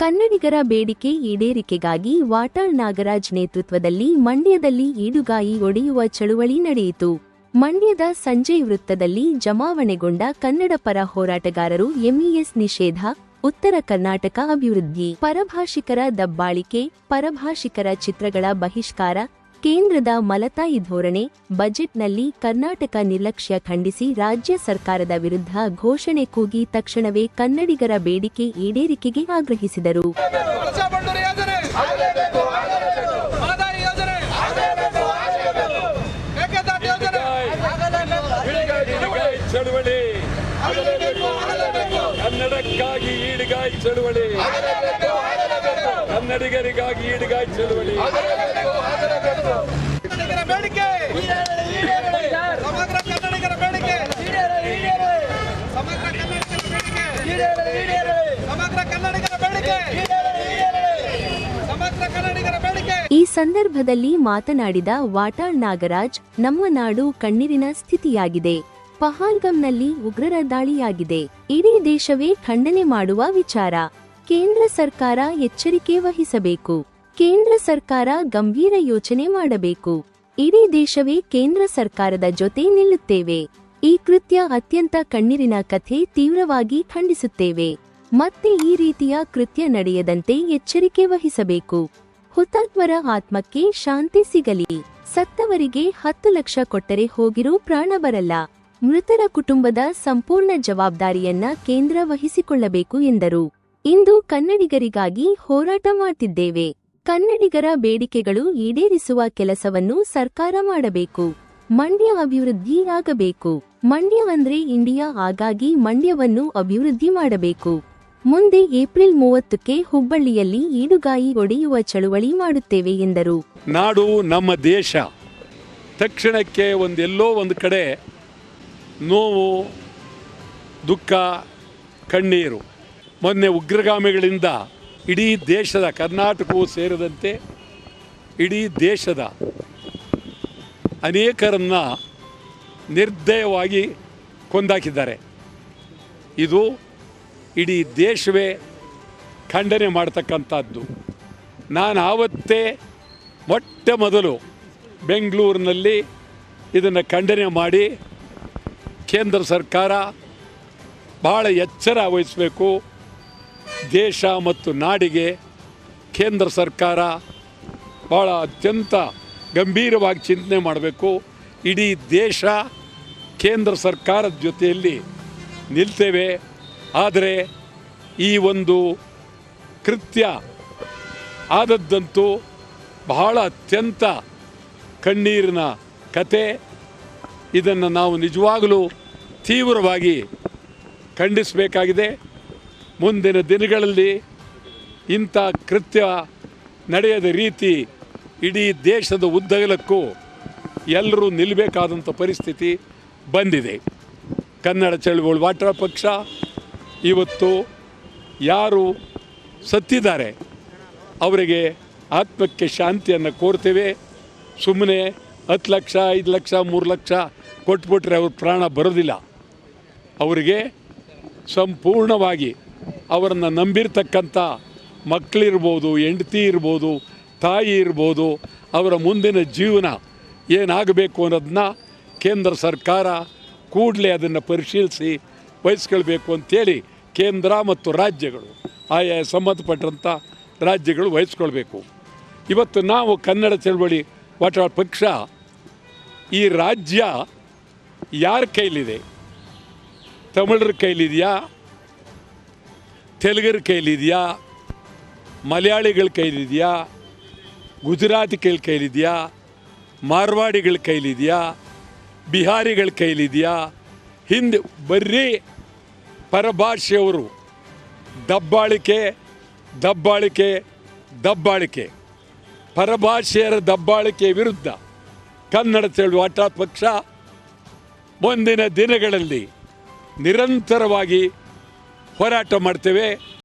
ಕನ್ನಡಿಗರ ಬೇಡಿಕೆ ಈಡೇರಿಕೆಗಾಗಿ ವಾಟಾಳ್ ನಾಗರಾಜ್ ನೇತೃತ್ವದಲ್ಲಿ ಮಂಡ್ಯದಲ್ಲಿ ಈಡುಗಾಯಿ ಒಡೆಯುವ ಚಳುವಳಿ ನಡೆಯಿತು. ಮಂಡ್ಯದ ಸಂಜಯ್ ವೃತ್ತದಲ್ಲಿ ಜಮಾವಣೆಗೊಂಡ ಕನ್ನಡ ಪರ ಹೋರಾಟಗಾರರು ಎಂಇಎಸ್ ನಿಷೇಧ, ಉತ್ತರ ಕರ್ನಾಟಕ ಅಭಿವೃದ್ಧಿ, ಪರಭಾಷಿಕರ ದಬ್ಬಾಳಿಕೆ, ಪರಭಾಷಿಕರ ಚಿತ್ರಗಳ ಬಹಿಷ್ಕಾರ ಕೇಂದ್ರದ ಮಲತಾಯಿ ಧೋರಣೆ, ಬಜೆಟ್ನಲ್ಲಿ ಕರ್ನಾಟಕ ನಿರ್ಲಕ್ಷ್ಯ ಖಂಡಿಸಿ ರಾಜ್ಯ ಸರ್ಕಾರದ ವಿರುದ್ಧ ಘೋಷಣೆ ಕೂಗಿ ತಕ್ಷಣವೇ ಕನ್ನಡಿಗರ ಬೇಡಿಕೆ ಈಡೇರಿಕೆಗೆ ಆಗ್ರಹಿಸಿದರು. ಕನ್ನಡಿಗರಿಗಾಗಿ ಈಡುಗಾಯಿ ಚಳುವಳಿ. ಕನ್ನಡಿಗರ ಬೇಡಿಕೆ! ಸಮಗ್ರ ಕನ್ನಡಿಗರ ಬೇಡಿಕೆ! ಸಮಗ್ರ ಕನ್ನಡಿಗರ ಬೇಡಿಕೆ! ಸಮಗ್ರ ಕನ್ನಡಿಗರ ಬೇಡಿಕೆ! ಸಮಗ್ರ ಕನ್ನಡಿಗರ ಬೇಡಿಕೆ! ಈ ಸಂದರ್ಭದಲ್ಲಿ ಮಾತನಾಡಿದ ವಾಟಾಳ್ ನಾಗರಾಜ್ ನಮ್ಮ ನಾಡು ಕಣ್ಣೀರಿನ ಸ್ಥಿತಿಯಾಗಿದೆ. ಪಹಾಲ್ಗಂನಲ್ಲಿ ಉಗ್ರರ ದಾಳಿಯಾಗಿದೆ. ಇಡೀ ದೇಶವೇ ಖಂಡನೆ ಮಾಡುವ ವಿಚಾರ. ಕೇಂದ್ರ ಸರ್ಕಾರ ಎಚ್ಚರಿಕೆ ವಹಿಸಬೇಕು. ಕೇಂದ್ರ ಸರ್ಕಾರ ಗಂಭೀರ ಯೋಚನೆ ಮಾಡಬೇಕು. ಇಡೀ ದೇಶವೇ ಕೇಂದ್ರ ಸರ್ಕಾರದ ಜೊತೆ ನಿಲ್ಲುತ್ತೇವೆ. ಈ ಕೃತ್ಯ ಅತ್ಯಂತ ಕಣ್ಣೀರಿನ ಕಥೆ ತೀವ್ರವಾಗಿ ಖಂಡಿಸುತ್ತೇವೆ. ಮತ್ತೆ ಈ ರೀತಿಯ ಕೃತ್ಯ ನಡೆಯದಂತೆ ಎಚ್ಚರಿಕೆ ವಹಿಸಬೇಕು. ಹುತಾತ್ಮರ ಆತ್ಮಕ್ಕೆ ಶಾಂತಿ ಸಿಗಲಿ. ಸತ್ತವರಿಗೆ ಹತ್ತು ಲಕ್ಷ ಕೊಟ್ಟರೆ ಹೋಗಿರೂ ಪ್ರಾಣ ಬರಲ್ಲ. ಮೃತರ ಕುಟುಂಬದ ಸಂಪೂರ್ಣ ಜವಾಬ್ದಾರಿಯನ್ನ ಕೇಂದ್ರ ವಹಿಸಿಕೊಳ್ಳಬೇಕು ಎಂದರು. ಇಂದು ಕನ್ನಡಿಗರಿಗಾಗಿ ಹೋರಾಟ ಮಾಡ್ತಿದ್ದೇವೆ. ಕನ್ನಡಿಗರ ಬೇಡಿಕೆಗಳು ಈಡೇರಿಸುವ ಕೆಲಸವನ್ನು ಸರ್ಕಾರ ಮಾಡಬೇಕು. ಮಂಡ್ಯ ಅಭಿವೃದ್ಧಿ ಆಗಬೇಕು. ಮಂಡ್ಯ ಅಂದ್ರೆ ಇಂಡಿಯಾ ಹಾಗಾಗಿ ಮಂಡ್ಯವನ್ನು ಅಭಿವೃದ್ಧಿ ಮಾಡಬೇಕು. ಮುಂದೆ ಏಪ್ರಿಲ್ ಮೂವತ್ತಕ್ಕೆ ಹುಬ್ಬಳ್ಳಿಯಲ್ಲಿ ಈಡುಗಾಯಿ ಒಡೆಯುವ ಚಳುವಳಿ ಮಾಡುತ್ತೇವೆ ಎಂದರು. ನಾಡು ನಮ್ಮ ದೇಶ. ತಕ್ಷಣಕ್ಕೆ ಒಂದೆಲ್ಲೋ ಒಂದು ಕಡೆ ನೋವು, ದುಃಖ, ಕಣ್ಣೀರು. ಮೊನ್ನೆ ಉಗ್ರಗಾಮಿಗಳಿಂದ ಇಡೀ ದೇಶದ ಕರ್ನಾಟಕವೂ ಸೇರಿದಂತೆ ಇಡೀ ದೇಶದ ಅನೇಕರನ್ನ ನಿರ್ದಯವಾಗಿ ಕೊಂದಾಕಿದ್ದಾರೆ. ಇದು ಇಡೀ ದೇಶವೇ ಖಂಡನೆ ಮಾಡತಕ್ಕಂಥದ್ದು. ನಾನು ಆವತ್ತೇ ಮೊಟ್ಟ ಮೊದಲು ಬೆಂಗಳೂರಿನಲ್ಲಿ ಇದನ್ನು ಖಂಡನೆ ಮಾಡಿ ಕೇಂದ್ರ ಸರ್ಕಾರ ಭಾಳ ಎಚ್ಚರ ವಹಿಸಬೇಕು. ದೇಶ ಮತ್ತು ನಾಡಿಗೆ ಕೇಂದ್ರ ಸರ್ಕಾರ ಭಾಳ ಅತ್ಯಂತ ಗಂಭೀರವಾಗಿ ಚಿಂತನೆ ಮಾಡಬೇಕು. ಇಡೀ ದೇಶ ಕೇಂದ್ರ ಸರ್ಕಾರದ ಜೊತೆಯಲ್ಲಿ ನಿಲ್ತೇವೆ. ಆದರೆ ಈ ಒಂದು ಕೃತ್ಯ ಆದದ್ದಂತೂ ಬಹಳ ಅತ್ಯಂತ ಕಣ್ಣೀರಿನ ಕತೆ. ಇದನ್ನು ನಾವು ನಿಜವಾಗಲೂ ತೀವ್ರವಾಗಿ ಖಂಡಿಸಬೇಕಾಗಿದೆ. ಮುಂದಿನ ದಿನಗಳಲ್ಲಿ ಇಂಥ ಕೃತ್ಯ ನಡೆಯದ ರೀತಿ ಇಡೀ ದೇಶದ ಉದ್ದಗಲಕ್ಕೂ ಎಲ್ಲರೂ ನಿಲ್ಲಬೇಕಾದಂಥ ಪರಿಸ್ಥಿತಿ ಬಂದಿದೆ. ಕನ್ನಡ ಚಳುವಳಿ ವಾಟರ ಪಕ್ಷ ಇವತ್ತು ಯಾರು ಸತ್ತಿದ್ದಾರೆ ಅವರಿಗೆ ಆತ್ಮಕ್ಕೆ ಶಾಂತಿಯನ್ನು ಕೋರ್ತೇವೆ. ಸುಮ್ಮನೆ ಹತ್ತು ಲಕ್ಷ, ಐದು ಲಕ್ಷ, ಮೂರು ಲಕ್ಷ ಕೊಟ್ಬಿಟ್ರೆ ಅವ್ರ ಪ್ರಾಣ ಬರೋದಿಲ್ಲ. ಅವರಿಗೆ ಸಂಪೂರ್ಣವಾಗಿ ಅವರನ್ನು ನಂಬಿರ್ತಕ್ಕಂಥ ಮಕ್ಕಳಿರ್ಬೋದು, ಹೆಂಡತಿ ಇರ್ಬೋದು, ತಾಯಿ ಇರ್ಬೋದು, ಅವರ ಮುಂದಿನ ಜೀವನ ಏನಾಗಬೇಕು ಅನ್ನೋದನ್ನ ಕೇಂದ್ರ ಸರ್ಕಾರ ಕೂಡಲೇ ಅದನ್ನು ಪರಿಶೀಲಿಸಿ ವಹಿಸ್ಕೊಳ್ಬೇಕು ಅಂತೇಳಿ ಕೇಂದ್ರ ಮತ್ತು ರಾಜ್ಯಗಳು, ಆಯಾ ಸಂಬಂಧಪಟ್ಟಂಥ ರಾಜ್ಯಗಳು ವಹಿಸ್ಕೊಳ್ಬೇಕು. ಇವತ್ತು ನಾವು ಕನ್ನಡ ಚಳವಳಿ ವಾಟಾಳ ಪಕ್ಷ ಈ ರಾಜ್ಯ ಯಾರ ಕೈಲಿದೆ? ತಮಿಳರ ಕೈಲಿದೆಯಾ? ತೆಲುಗರ ಕೈಲಿದೆಯಾ? ಮಲಯಾಳಿಗಳ ಕೈಲಿದೆಯಾ? ಗುಜರಾತಿ ಕೈಲಿ ಕೈಲಿದೆಯಾ? ಮಾರ್ವಾಡಿಗಳ ಕೈಲಿದೆಯಾ? ಬಿಹಾರಿಗಳ ಕೈಲಿದೆಯಾ? ಹಿಂದೆ ಬರೀ ಪರಭಾಷೆಯವರು. ದಬ್ಬಾಳಿಕೆ ದಬ್ಬಾಳಿಕೆ ದಬ್ಬಾಳಿಕೆ. ಪರಭಾಷೆಯರ ದಬ್ಬಾಳಿಕೆ ವಿರುದ್ಧ ಕನ್ನಡ ಚಳುವಾಟ ಪಕ್ಷ ಮುಂದಿನ ದಿನಗಳಲ್ಲಿ ನಿರಂತರವಾಗಿ ಹೋರಾಟ ಮಾಡ್ತೇವೆ